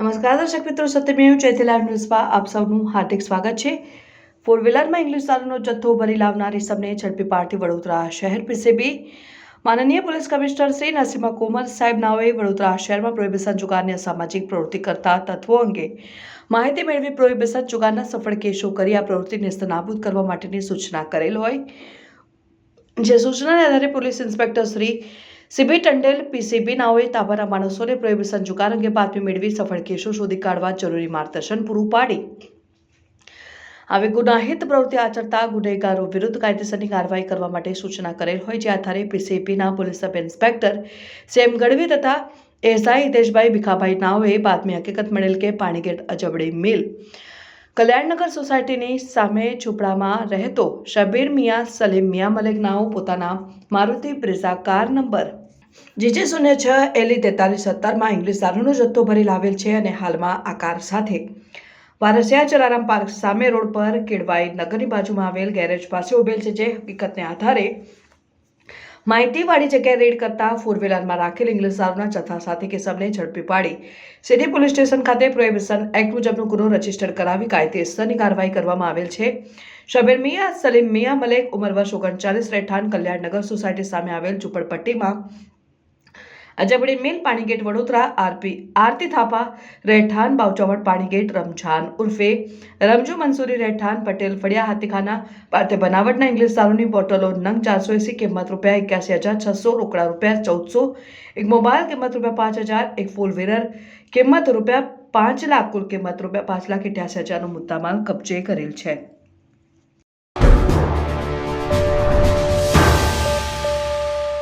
નમસ્કાર, દર્શક મિત્રો, સત્યમેવ જયતે લાઈવ ન્યૂઝમાં આપ સૌનું હાર્દિક સ્વાગત છે. ફોર વ્હીલરમાં ઇંગ્લિશ દારૂનો જથ્થો ભરી લાવનારી સમને ઝડપી પાડતી વડોદરા શહેર પીસીબી. માનનીય પોલીસ કમિશનર શ્રી નરસિંહ કુમાર સાહેબ નાઓએ વડોદરા શહેરમાં પ્રોહિબિશન જુગારની સામાજિક પ્રવૃત્તિ કરતા તત્વો અંગે માહિતી મેળવી પ્રોહિબિશન જુગારના સફળ કેસો કરી આ પ્રવૃત્તિ નેસ્તનાબૂદ કરવા માટેની સૂચના કરેલ હોય. જે સૂચનાને આધારે police inspector Shri CB Tandel PCB નાઓએ તાબાના માણસોને પ્રોહિબિશન જુગાર અંગે બાતમી મેળવી સફળ કેસો શોધી કાઢવા જરૂરી માર્ગદર્શન પૂરું પાડી. આવી ગુનાહિત પ્રવૃત્તિ આચરતા ગુનેગારો વિરુદ્ધ કાયદેસરની કાર્યવાહી કરવા માટે સૂચના કરેલ હોય જે આધારે પીસીબીના પોલીસ સબ ઇન્સ્પેક્ટર સેમ ગઢવી તથા એસઆઈ હિતેશભાઈ ભીખાભાઈ નાઓએ બાતમી હકીકત મળેલ કે પાણીગેટ અજબડી મિલ. કલ્યાણનગર સોસાયટીની સામે ઝૂંપડામાં રહેતો શબીર મિયા સલીમ મિયા મલેકનાઓ પોતાના Maruti Brezza car number GJ શૂન્ય છ એલી તેતાલીસ સત્તરમાં ઇંગ્લિશ દારૂનો જથ્થો ભરી લાવેલ છે અને હાલમાં આ કાર સાથે વારસિયા જલારામ પાર્ક સામે રોડ પર કેળવાઈ નગરની બાજુમાં આવેલ ગેરેજ પાસે ઉભેલ છે, જે હકીકતને આધારે માહિતીવાળી જગ્યાએ રેડ કરતા ફોર વ્હીલરમાં રાખેલ ઇંગ્લિશ દારૂના જથ્થા સાથે કેસમને ઝડપી પાડી. સિટી પોલીસ સ્ટેશન ખાતે પ્રોહિબિશન એક્ટ મુજબનો ગુનો રજિસ્ટર કરાવી કાયદેસરની કાર્યવાહી કરવામાં આવેલ છે. શબીર મિયા, સલીમ મિયા, મલેક, ઉંમર વર્ષ ઓગણચાલીસ, રહેઠાણ, કલ્યાણનગર સોસાયટી સામે આવેલ ઝુંપડપટ્ટીમાં અજબડી મેલ પાણીગેટ વડોદરા આરપી, આરતી થાપા, રહેઠાણ બાવચાવડ પાણીગેટ રમઝાન ઉર્ફે રમજુ મંસૂરી રહેઠાણ, પટેલ ફળિયા હાથીખાના પાસે બનાવટના ઇંગ્લિશ દારૂની બોટલો નંગ ચારસો એસી કિંમત રૂપિયા એક્યાસી હજાર છસો રોકડા રૂપિયા ચૌદસો. એક મોબાઈલ કિંમત રૂપિયા પાંચ હજાર, એક ફૂલ વ્હીલર કિંમત રૂપિયા પાંચ લાખ કુલ કિંમત રૂપિયા પાંચ લાખ અઠ્યાસી હજારનો મુદ્દામાલ કબજે કરેલ છે.